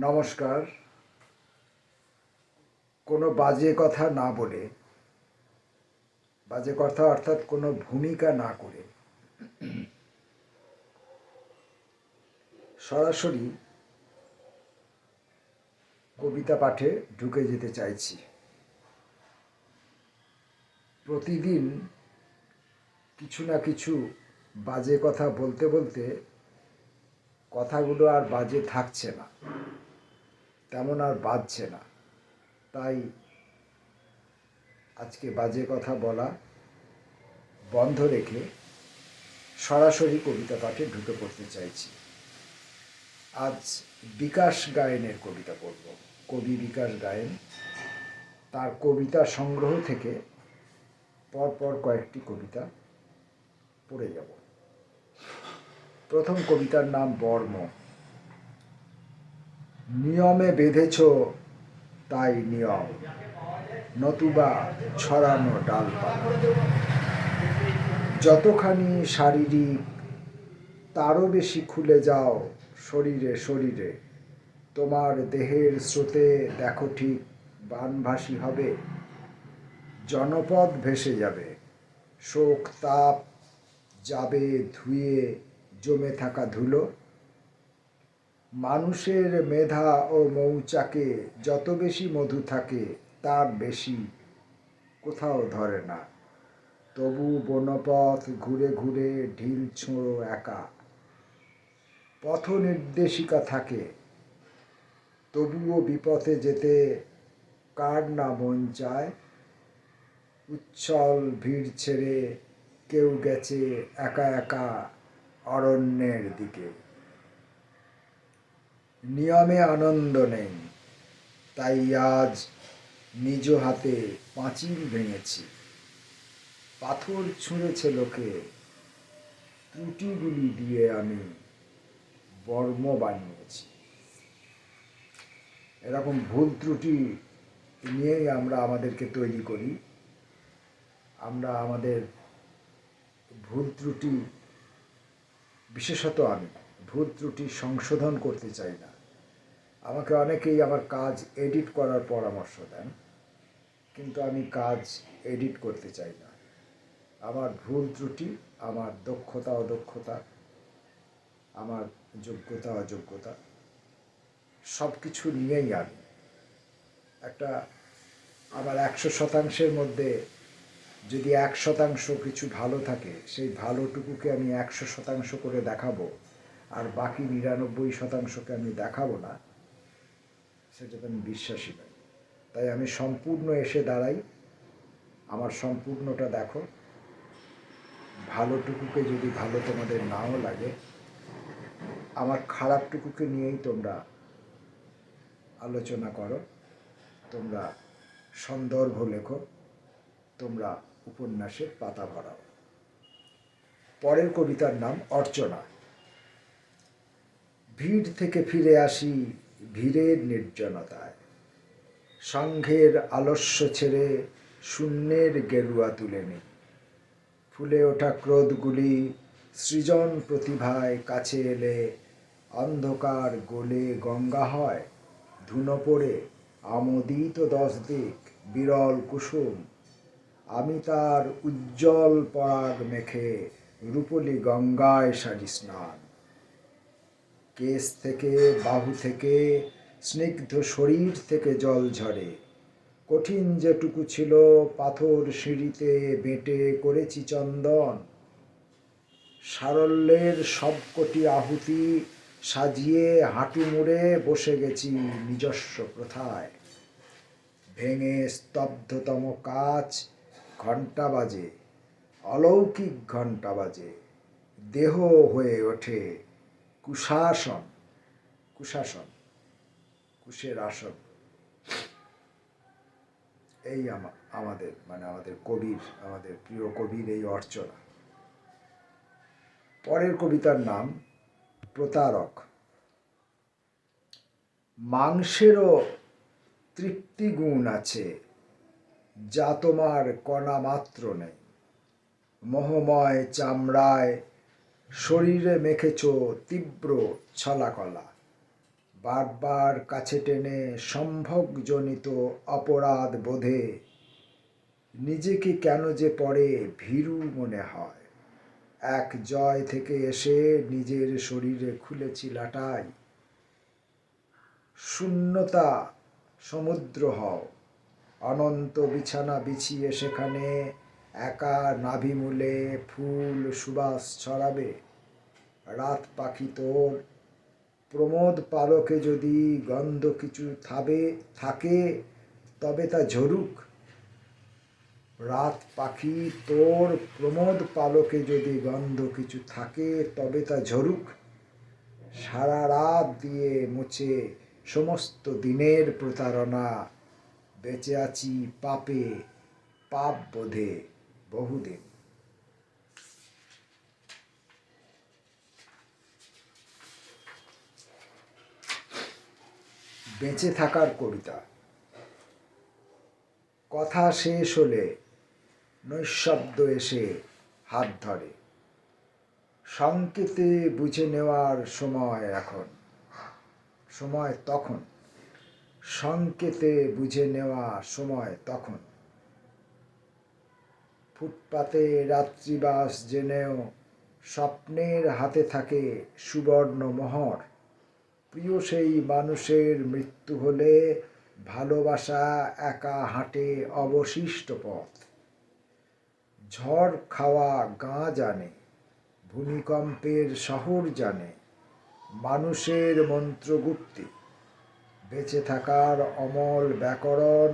নমস্কার। কোনো বাজে কথা না বলে, বাজে কথা অর্থাৎ কোনো ভূমিকা না করে। সরাসরি কবিতা পাঠে ঢুকে যেতে চাইছি। প্রতিদিন কিছু না কিছু বাজে কথা বলতে বলতে কথাগুলো আর বাজে থাকছে না। তেমন আর বাজছে না। তাই আজকে বাজে কথা বলা বন্ধ রেখে সরাসরি কবিতা পাঠে ঢুকে পড়তে চাইছি। আজ বিকাশ গায়েনের কবিতা পড়ব। কবি বিকাশ গায়েন তার কবিতা সংগ্রহ থেকে পরপর কয়েকটি কবিতা পড়ে যাব। প্রথম কবিতার নাম বর্ম। নিয়মে বেঁধেছ, তাই নিয়ম। নতুবা ছড়ানো ডালপালা। যতখানি শারীরিক, তারও বেশি খুলে যাও শরীরে শরীরে। তোমার দেহের স্রোতে দেখো ঠিক বানভাসী হবে। জনপদ ভেসে যাবে। শোক তাপ যাবে ধুয়ে জমে থাকা ধুলো। মানুষের মেধা ও মৌচাকে যত বেশি মধু থাকে, তার বেশি কোথাও ধরে না। তবু বনপথ ঘুরে ঘুরে ঢিল ছোঁড়ো একা। পথ নির্দেশিকা থাকে। তবুও বিপথে যেতে কার না মন চায়? উচ্ছল ভিড় ছেড়ে কেউ গেছে একা একা অরণ্যের দিকে। নিয়মে আনন্দ নেই। তাই আজ নিজ হাতে পাঁচিল ভেঙেছি। পাথর ছুঁড়েছে লোকে। ত্রুটিগুলি দিয়ে আমি বর্ম বানিয়েছি। এরকম ভুল ত্রুটি নিয়েই আমরা আমাদেরকে তৈরি করি। আমরা আমাদের ভুল ত্রুটি, বিশেষত আমি। ভুল ত্রুটি সংশোধন করতে চাই না। আমাকে অনেকেই আমার কাজ এডিট করার পরামর্শ দেন, কিন্তু আমি কাজ এডিট করতে চাই না। আমার ভুল ত্রুটি, আমার দক্ষতা অদক্ষতা, আমার যোগ্যতা অযোগ্যতা সব কিছু নিয়েই আমি। একটা আমার একশো শতাংশের মধ্যে যদি এক শতাংশ কিছু ভালো থাকে, সেই ভালোটুকুকে আমি একশো শতাংশ করে দেখাবো আর বাকি নিরানব্বই শতাংশকে আমি দেখাবো না, সেটাতে আমি বিশ্বাসী নই। তাই আমি সম্পূর্ণ এসে দাঁড়াই। আমার সম্পূর্ণটা দেখো। ভালোটুকুকে যদি ভালো তোমাদের নাও লাগে, আমার খারাপটুকুকে নিয়েই তোমরা আলোচনা করো। তোমরা সন্দর্ভ লেখো। তোমরা উপন্যাসের পাতা ভরাও। পরের কবিতার নাম অর্চনা। ভিড় থেকে ফিরে আসি ভিড়ের নির্জনতায়। সংঘের আলস্য ছেড়ে শূন্যের গেরুয়া তুলে নিই। ফুলে ওঠা ক্রোধগুলি সৃজন প্রতিভায় কাছে এলে অন্ধকার গোলে গঙ্গা হয়, ধুনো পড়ে আমোদিত দশ দিক বিরল কুসুম। আমি তার উজ্জ্বল পরাগ মেখে রূপলি গঙ্গায় সারি স্নান। কেস থেকে, বাহু থেকে, স্নিগ্ধ শরীর থেকে জল ঝরে। কঠিন যেটুকু ছিল, পাথর সিঁড়িতে বেটে করেছি চন্দন। সারল্যের সবকটি আহুতি সাজিয়ে হাঁটু মুড়ে বসে গেছি নিজস্ব প্রথায়। ভেঙে স্তব্ধতম কাজ ঘণ্টা বাজে, অলৌকিক ঘণ্টা বাজে। দেহ হয়ে ওঠে কুশাসন কুশাসন, কুশের আসন। এই আমা- আমাদের মানে আমাদের কবির, আমাদের প্রিয় কবির এই অর্চনা। পরের কবিতার নাম প্রতারক। মাংসেরও তৃপ্তি গুণ আছে, যা তোমার কণা মাত্র নেই। মোহময় চামড়ায় শরীরে মেখেছ তীব্র ছলাকলা। বারবার কাছে টেনে সম্ভোগজনিত অপরাধ বোধে নিজেকে কেন যে পরে ভীরু মনে হয়। এক জয় থেকে এসে নিজের শরীরে খুলেছি লাটাই। শূন্যতা, সমুদ্র হও, অনন্ত বিছানা বিছিয়ে সেখানে একা নাভিমূলে ফুল সুবাস ছড়াবে। রাত পাখি তোর। প্রমোদ পালকে যদি গন্ধ কিছু থাবে, থাকে, তবে তা ঝরুক। রাত পাখি তোর। প্রমোদ পালকে যদি গন্ধ কিছু থাকে, তবে তা ঝরুক। সারা রাত দিয়ে মুছে সমস্ত দিনের প্রতারণা। বেঁচে আছি পাপে, পাপ বোধে। বহুদিন। বেঁচে থাকার কবিতা। কথা শেষ হলে নৈশব্দ এসে হাত ধরে। সংকেতে বুঝে নেওয়ার সময় এখন। সময় তখন। সংকেতে বুঝে নেওয়া সময় তখন। ফুটপাতে রাত্রিবাস জেনেও স্বপ্নের হাতে থাকে সুবর্ণ মোহর। প্রিয় সেই মানুষের মৃত্যু হলে ভালোবাসা একা হাঁটে অবশিষ্ট পথ। ঝড় খাওয়া গাঁ জানে, ভূমিকম্পের শহর জানে, মানুষের মন্ত্রগুপ্তি। বেঁচে থাকার অমল ব্যাকরণ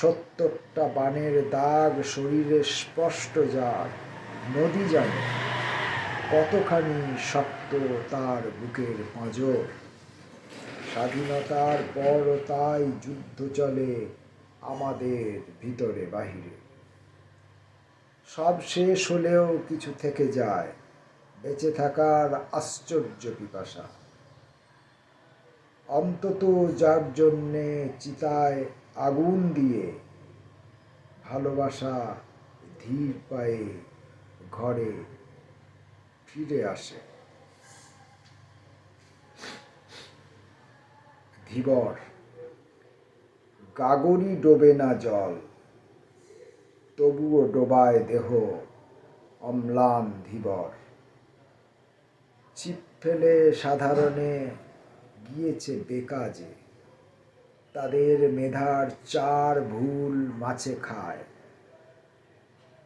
সত্তরটা বানের দাগ শরীরে স্পষ্ট যার, নদী জানে কতখানি শক্ত তার বুকের পাঁজর। স্বাধীনতার পর তাই যুদ্ধ চলে আমাদের ভিতরে বাহিরে। সব শেষ হলেও কিছু থেকে যায়, বেঁচে থাকার আশ্চর্য পিপাসা। অন্তত যার জন্যে চিতায় আগুন দিয়ে ভালোবাসা ধীর পায়ে ঘরে ফিরে আসে। ধীবর, গাগরি ডোবে না জল, তবুও ডোবায় দেহ অম্লান ধীবর। ছিপ ফেলে সাধারণে গিয়েছে বেকাজে। তাদের মেধার চার ভুল মাছে খায়।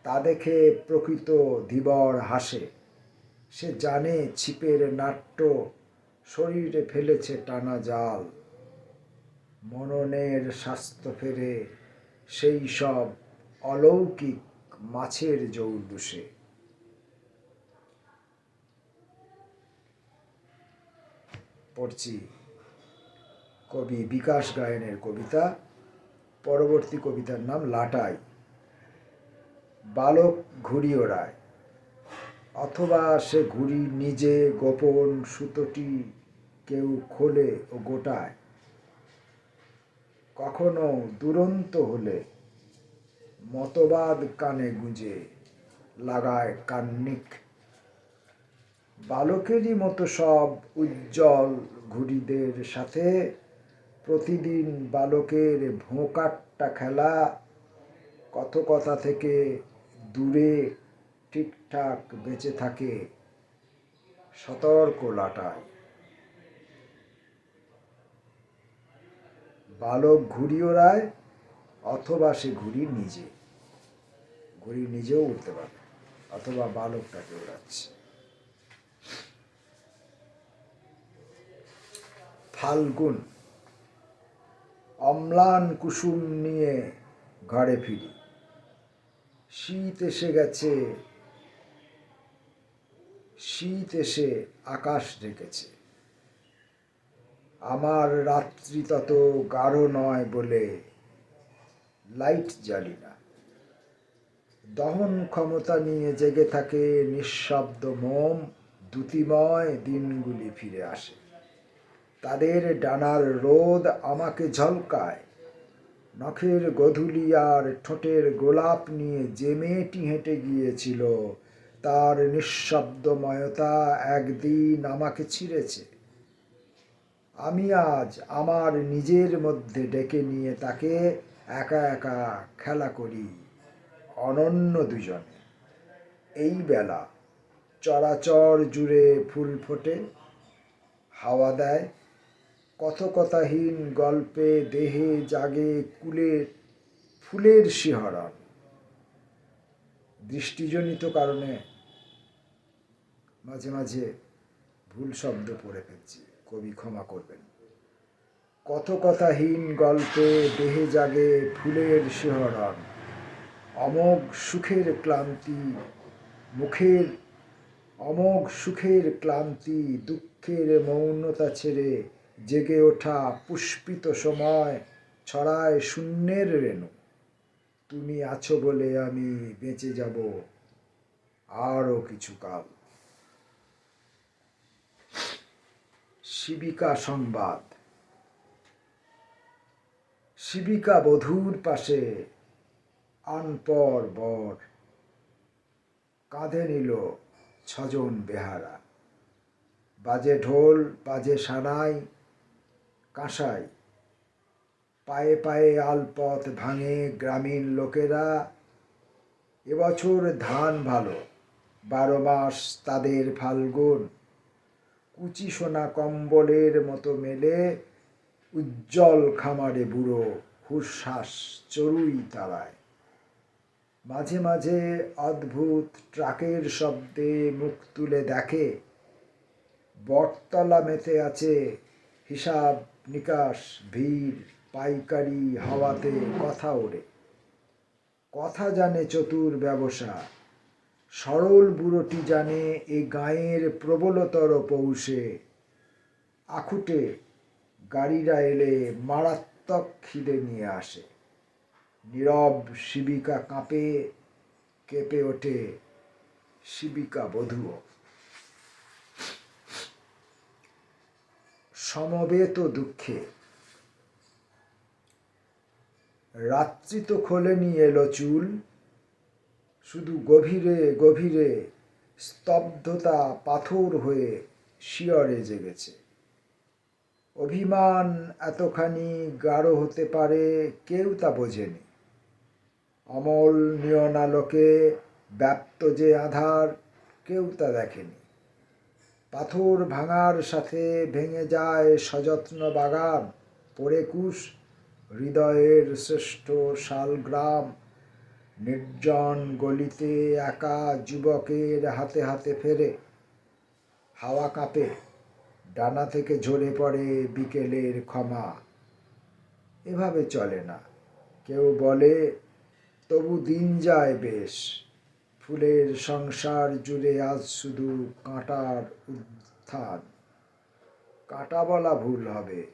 তা দেখে প্রকৃত ধীবর হাসে। সে জানে ছিপের নাট্য শরীরে ফেলেছে টানা জাল। মননের স্বাস্থ্য ফেরে সেই সব অলৌকিক মাছের জৌলুসে। পড়ছি। কবি বিকাশ গায়নের কবিতা, পরবর্তী কবিতার নাম লাটাই। বালক ঘুড়ি ওড়ায় অথবা সে ঘুড়ি নিজে গোপন সুতোটি কেউ খোলে ও গোটায়। কখনো দুরন্ত হলে মতবাদ কানে গুঁজে লাগায় কান্নিক। বালকেরই মতো সব উজ্জ্বল ঘুড়িদের সাথে প্রতিদিন বালকের ভোঁকাট্টা খেলা কত কথা থেকে দূরে ঠিকঠাক বেঁচে থাকে সতর্ক লাটায়। বালক ঘুড়ি ওড়ায় অথবা সে ঘুড়ি নিজে। ঘুড়ি নিজেও উঠতে পারে অথবা বালকটাকে ওড়াচ্ছে ফাল্গুন অম্লান কুসুম নিয়ে ঘরে ফিরি। শীত এসে গেছে, শীত এসে আকাশ ঢেকেছে আমার রাত্রি তত গাঢ় নয় বলে লাইট জ্বালি না। দহন ক্ষমতা নিয়ে জেগে থাকে নিঃশব্দ মোম দ্যুতিময় দিনগুলি ফিরে আসে। তাদের ডানার রোদ আমাকে ঝলকায়। নখের গধুলি আর ঠোঁটের গোলাপ নিয়ে যে মেয়েটি হেঁটে গিয়েছিল। তার নিঃশব্দময়তা একদিন আমাকে ছিঁড়েছে। আমি আজ আমার নিজের মধ্যে ডেকে নিয়ে তাকে একা একা খেলা করি, অনন্য দুজনে। এই বেলা চরাচর জুড়ে ফুল ফোটে, হাওয়া দেয় কথকতাহীন গল্পে দেহে জাগে কুলের ফুলের শিহরণ। দৃষ্টিজনিত কারণে মাঝে মাঝে ভুল শব্দ পড়ে ফেলছি, কবি ক্ষমা করবেন। কথকতাহীন গল্পে দেহে জাগে ফুলের শিহরণ। অমোঘ সুখের ক্লান্তি, মুখের, অমোঘ সুখের ক্লান্তি, দুঃখের মৌনতা ছেড়ে জেগে ওঠা পুষ্পিত সময় ছড়ায় শূন্যের রেণু। তুমি আছো বলে আমি বেঁচে যাব আরও কিছু কাল। শিবিকা সংবাদ। শিবিকা বধূর পাশে আনপর বর। কাঁধে নিল ছজন বেহারা। বাজে ঢোল, বাজে সানাই কাঁসাই। পায়ে পায়ে আলপথ ভাঙে গ্রামীণ লোকেরা। এবছর ধান ভালো, বারো মাস তাদের ফাল্গুন। কুচি সোনা কম্বলের মতো মেলে, উজ্জ্বল খামারে বুড়ো হুশ্বাস চড়ুই তারায়। মাঝে মাঝে অদ্ভুত ট্রাকের শব্দে মুখ তুলে দেখে, বটতলা মেতে আছে হিসাব নিকাশ, ভিড়, পাইকারি, হাওয়াতে কথা ওড়ে। কথা জানে চতুর ব্যবসা। সরল বুড়োটি জানে এ গাঁয়ের প্রবলতর পৌষে। আখুটে গাড়িরা এলে মারাত্মক খিদে নিয়ে আসে। নীরব শিবিকা কাঁপে, কেঁপে ওঠে শিবিকা বধূও। সমবেত দুঃখে। রাত্রি তো খোলেনি এলো চুল, শুধু গভীরে গভীরে স্তব্ধতা পাথর হয়ে শিয়রে জেগেছে। অভিমান এতখানি গাঢ় হতে পারে, কেউ তা বোঝেনি। অমল নিয়নালোকে ব্যাপ্ত যে আধার, কেউ তা দেখেনি। পাথর ভাঙার সাথে ভেঙে যায় সযত্ন বাগান, পড়ে কুশ, হৃদয়ের শ্রেষ্ঠ শালগ্রাম নির্জন গলিতে একা যুবকের হাতে হাতে ফেরে, হাওয়া কাঁপে, ডানা থেকে ঝরে পড়ে বিকেলের ক্ষমা। এভাবে চলে না। কেউ বলে, তবু দিন যায় বেশ। ফুলের সংসার জুড়ে আজ শুধু কাঁটার উত্থান। কাঁটা বলা ভুল হবে।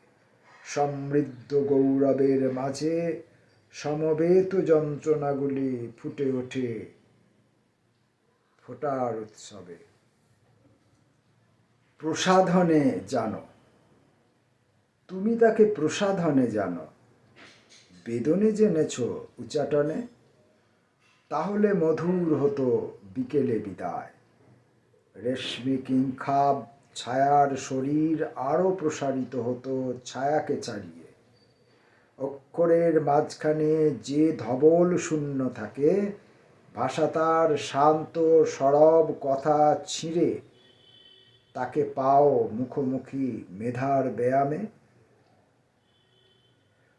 সমৃদ্ধ গৌরবের মাঝে সমবেত যন্ত্রণাগুলি ফুটে ওঠে ফোটার উৎসবে। প্রসাধনে জানো, তুমি তাকে প্রসাধনে জানো। বেদনে জেনেছ উচাটনে তাহলে মধুর হতো বিকেলে বিদায়। রেশমি কিংখাব ছায়ার শরীর আরও প্রসারিত হতো ছায়াকে ছাড়িয়ে অক্ষরের মাঝখানে যে ধবল শূন্য থাকে, ভাষা তার শান্ত, সরব কথা ছিঁড়ে তাকে পাও মুখোমুখি মেধার ব্যায়ামে।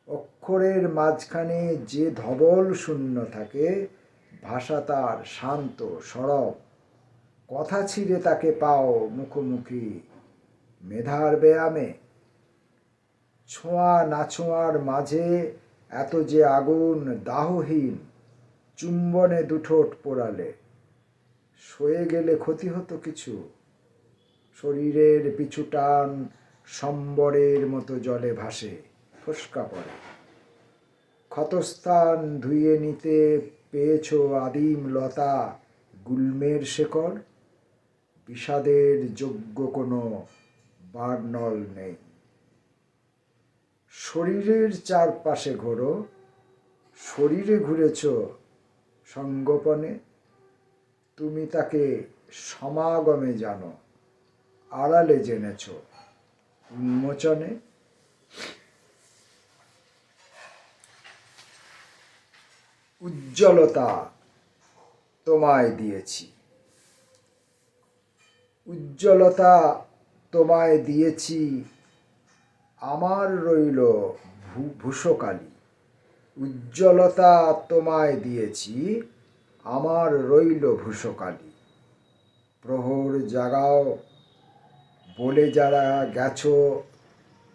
অক্ষরের মাঝখানে যে ধবল শূন্য থাকে ভাষা তার শান্ত, সরব। কথা ছিঁড়ে তাকে পাও মুখোমুখি। মেধার ব্যায়ামে ছোঁয়া না ছোঁয়ার মাঝে এত যে আগুন দাহহীন, চুম্বনে দুঠোট পোড়ালে। সয়ে গেলে ক্ষতি হতো কিছু? শরীরের পিছু টান সম্বরের মতো জলে ভাসে, ফসকা পড়ে। ক্ষতস্থান ধুয়ে নিতে পেয়েছ আদিম লতা গুল্মের শেকড়? বিষাদের যোগ্য কোনো বার্নল নেই। শরীরের চারপাশে ঘোরো, শরীরে ঘুরেছ সঙ্গোপনে। তুমি তাকে সমাগমে জানো, আড়ালে জেনেছ উন্মোচনে। উজ্জ্বলতা তোমায় দিয়েছি। উজ্জ্বলতা তোমায় দিয়েছি। আমার রইল ভূষকালী। উজ্জ্বলতা তোমায় দিয়েছি। আমার রইল ভূষকালী। প্রহর জাগাও, বলে যারা গেছো,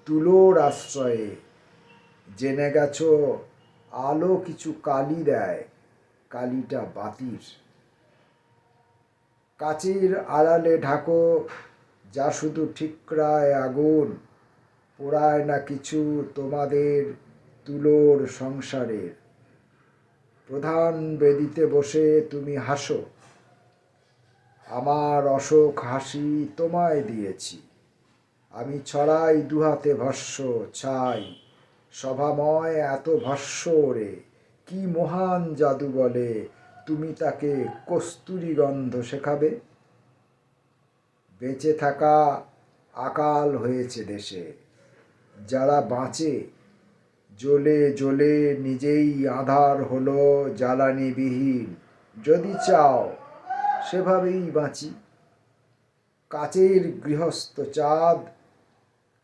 তুলোর আশ্রয়ে, জেনে গেছো আলো কিছু কালি দেয়, কালিটা বাতির। কাচের আড়ালে ঢাকো, যা শুধু ঠিকরায় আগুন, পোড়ায় না কিছু তোমাদের তুলোর সংসারের। প্রধান বেদিতে বসে তুমি হাসো, আমার অশোক হাসি তোমায় দিয়েছি। আমি ছড়াই দুহাতে ভস্য, ছাই সভাময় এত ভস্য ওরে কি মহান জাদু বলে, তুমি তাকে কস্তুরী গন্ধ শেখাবে? বেঁচে থাকা আকাল হয়েছে দেশে। যারা বাঁচে, জ্বলে জ্বলে নিজেই আধার হলো জ্বালানিবিহীন। যদি চাও, সেভাবেই বাঁচি। কাচের গৃহস্থ চাঁদ,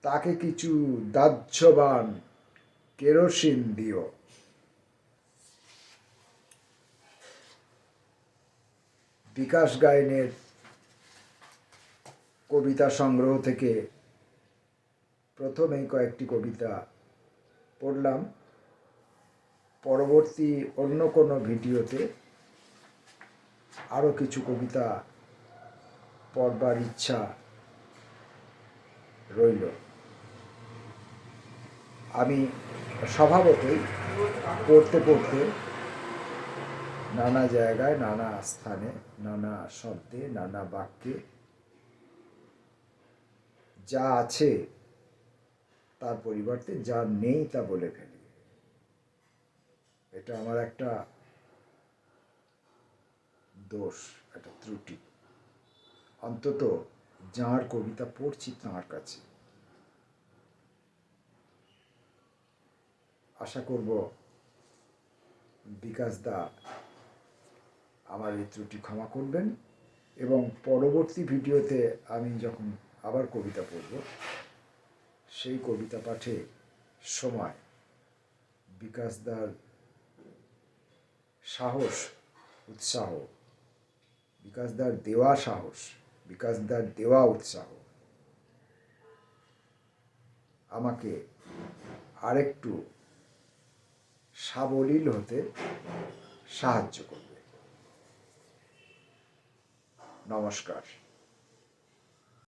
তাকে কিছু দাহ্যবান কেরোসিন দিও। বিকাশ গায়নের কবিতা সংগ্রহ থেকে প্রথমেই কয়েকটি কবিতা পড়লাম। পরবর্তী অন্য কোনো ভিডিওতে আরও কিছু কবিতা পড়বার ইচ্ছা রইল। আমি স্বভাবতই পড়তে পড়তে নানা জায়গায়, নানা স্থানে, নানা শব্দে, নানা বাক্যে যা আছে তার পরিবর্তে যা নেই তা বলে ফেলি। এটা আমার একটা দোষ, একটা ত্রুটি। অন্তত যাঁর কবিতা পড়ছি তাঁর কাছে। আশা করব বিকাশ দা আমার এই ত্রুটি ক্ষমা করবেন এবং পরবর্তী ভিডিওতে আমি যখন আবার কবিতা পড়ব, সেই কবিতা পাঠে সময় বিকাশদার সাহস, উৎসাহ, বিকাশ দার দেওয়া সাহস, বিকাশ দার দেওয়া উৎসাহ আমাকে আরেকটু সাবলীল হতে সাহায্য করবে। নমস্কার।